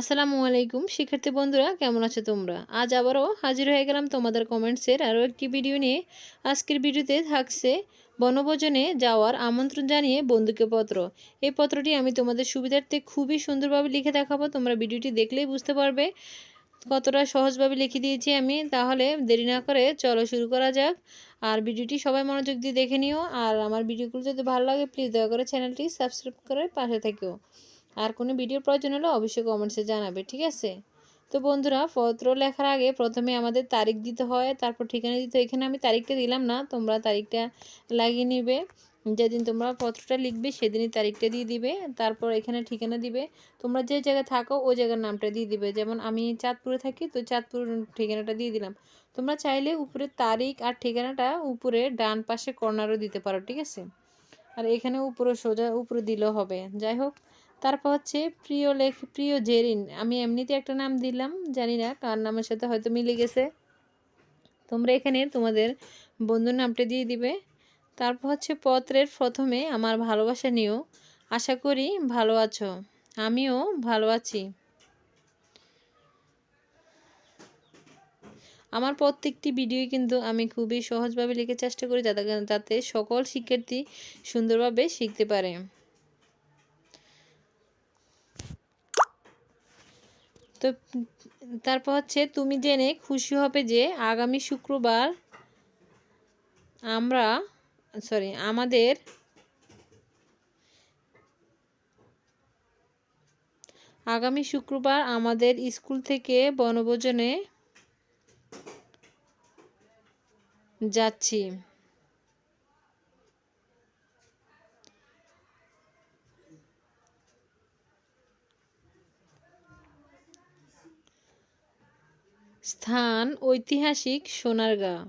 আসসালামু আলাইকুম। শিক্ষার্থী বন্ধুরা, কেমন আছো তোমরা? আজ আবারও হাজির হয়ে গেলাম তোমাদের কমেন্টসের আরও একটি ভিডিও নিয়ে। আজকের ভিডিওতে থাকছে বনভোজনে যাওয়ার আমন্ত্রণ জানিয়ে বন্ধুকে পত্র। এই পত্রটি আমি তোমাদের সুবিধার্থে খুবই সুন্দরভাবে লিখে দেখাবো। তোমরা ভিডিওটি দেখলেই বুঝতে পারবে কতটা সহজভাবে লিখে দিয়েছি আমি। তাহলে দেরি না করে চলো শুরু করা যাক। আর ভিডিওটি সবাই মনোযোগ দিয়ে দেখে নিও। আর আমার ভিডিওগুলো যদি ভালো লাগে প্লিজ দয়া করে চ্যানেলটি সাবস্ক্রাইব করে পাশে থেকেও। আর কোনো ভিডিওর প্রয়োজন হলে অবশ্যই কমেন্টসে জানাবে, ঠিক আছে? তো বন্ধুরা, পত্র লেখার আগে প্রথমে আমাদের তারিখ দিতে হয়, তারপর ঠিকানা দিতে এখানে আমি তারিখটা দিলাম না, তোমরা তারিখটা লাগিয়ে নিবে। যেদিন তোমরা পত্রটা লিখবে, সেদিনই তারিখটা দিয়ে দিবে, তারপর এখানে ঠিকানা দিবে। তোমরা যে জায়গায় থাকো, ওই জায়গার নামটা দিয়ে দিবে। যেমন আমি চাঁদপুরে থাকি, তো চাঁদপুর ঠিকানাটা দিয়ে দিলাম। তোমরা চাইলে উপরে তারিখ আর ঠিকানাটা উপরে ডান পাশে কর্নারও দিতে পারো, ঠিক আছে? আর এখানে উপরে সোজা উপরে দিলেও হবে। যাই হোক তারপর হচ্ছে প্রিয় লেখ, প্রিয় জেরিন, আমি এমনিতে একটা নাম দিলাম, জানি না কার নামের সাথে হয়তো মিলে গেছে। তোমরা এখানে তোমাদের বন্ধুর নামটা দিয়ে দিবে। তারপর হচ্ছে পত্রের প্রথমে আমার ভালোবাসা নিও, আশা করি ভালো আছো, আমিও ভালো আছি। আমার প্রত্যেকটি ভিডিও কিন্তু আমি খুবই সহজভাবে লিখে চেষ্টা করি যাতে যাতে সকল শিক্ষার্থী সুন্দরভাবে শিখতে পারে। তো তারপর হচ্ছে তুমি জেনে খুশি হবে যে আগামী শুক্রবার আমরা সরি আমাদের আগামী শুক্রবার আমাদের স্কুল থেকে বনভোজনে যাচ্ছি। স্থান ঐতিহাসিক সোনারগাঁ।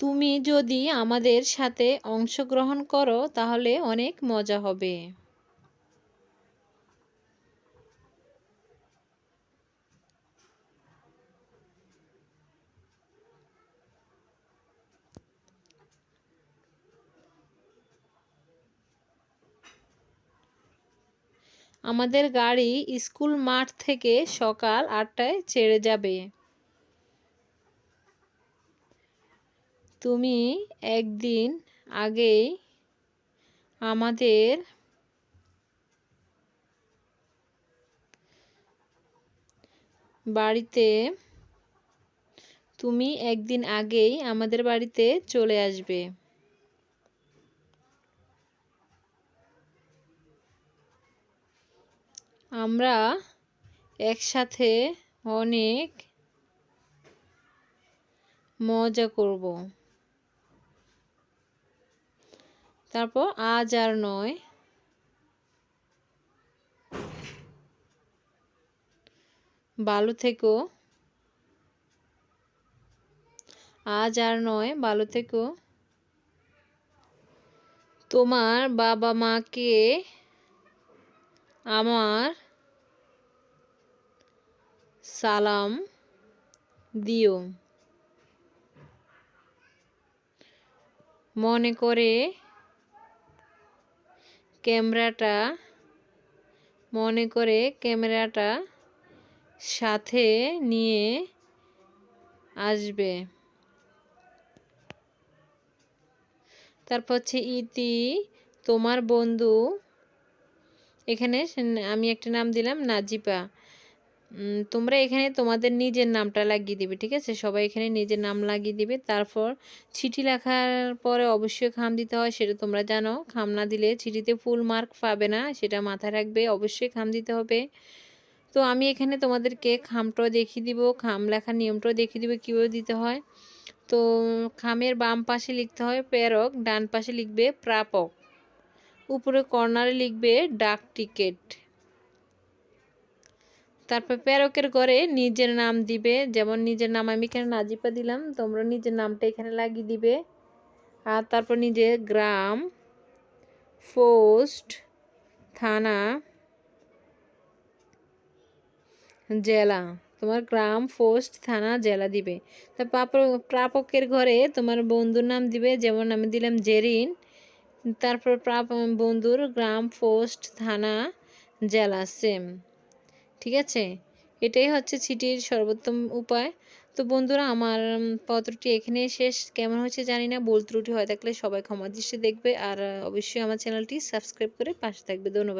তুমি যদি আমাদের সাথে অংশগ্রহণ করো, তাহলে অনেক মজা হবে। আমাদের গাড়ি স্কুল মাঠ থেকে সকাল আটটায় ছেড়ে যাবে। তুমি একদিন আগেই আমাদের বাড়িতে, তুমি একদিন আগেই আমাদের বাড়িতে চলে আসবে। আমরা একসাথে অনেক মজা করব। তারপর আজ আর নয়। বালু থেকো। আজ আর নয়, বালু থেকো। তোমার বাবা মাকে আমার সালাম দিও। মনে করে ক্যামেরাটা, মনে করে ক্যামেরাটা সাথে নিয়ে আসবে। তারপর হচ্ছে, ইতি, তোমার বন্ধু, এখানে আমি একটা নাম দিলাম, নাজিপা। তোমরা এখানে তোমাদের নিজের নামটা লাগিয়ে দিবে, ঠিক আছে? সবাই এখানে নিজের নাম লাগিয়ে দিবে। তারপর চিঠি লেখার পরে অবশ্যই খাম দিতে হয়, সেটা তোমরা জানো। খাম না দিলে চিঠিতে ফুল মার্ক পাবে না, সেটা মাথায় রাখবে, অবশ্যই খাম দিতে হবে। তো আমি এখানে তোমাদেরকে খামটাও দেখিয়ে দিব, খাম লেখার নিয়মটাও দেখিয়ে দিব, কীভাবে দিতে হয়। তো খামের বাম পাশে লিখতে হয় প্রেরক, ডান পাশে লিখবে প্রাপক। উপরে কর্নারে লিখবে ডাক টিকেট। তারপর প্রেরকের ঘরে নিজের নাম দিবে। যেমন নিজের নাম আমি এখানে নাজিপা দিলাম, তোমরা নিজের নামটা এখানে লাগিয়ে দিবে। আর তারপর নিজে গ্রাম, পোস্ট, থানা, জেলা, তোমার গ্রাম, পোস্ট, থানা, জেলা দিবে। তারপর প্রাপকের ঘরে তোমার বন্ধুর নাম দিবে, যেমন আমি দিলাম জেরিন। তারপর প্রাপ বন্ধুর গ্রাম, পোস্ট, থানা, জেলা সেম ঠিক আছে? এটাই হচ্ছে ছিটির সর্বোত্তম উপায়। তো বন্ধুরা, আমার পত্রটি এখানে শেষ। কেমন হয়েছে জানি না বল ত্রুটি হয়ে থাকলে সবাই ক্ষমা দৃষ্টি দেখবে। আর, অবশ্যই আমার চ্যানেলটি সাবস্ক্রাইব করে পাশে থাকবে। ধন্যবাদ।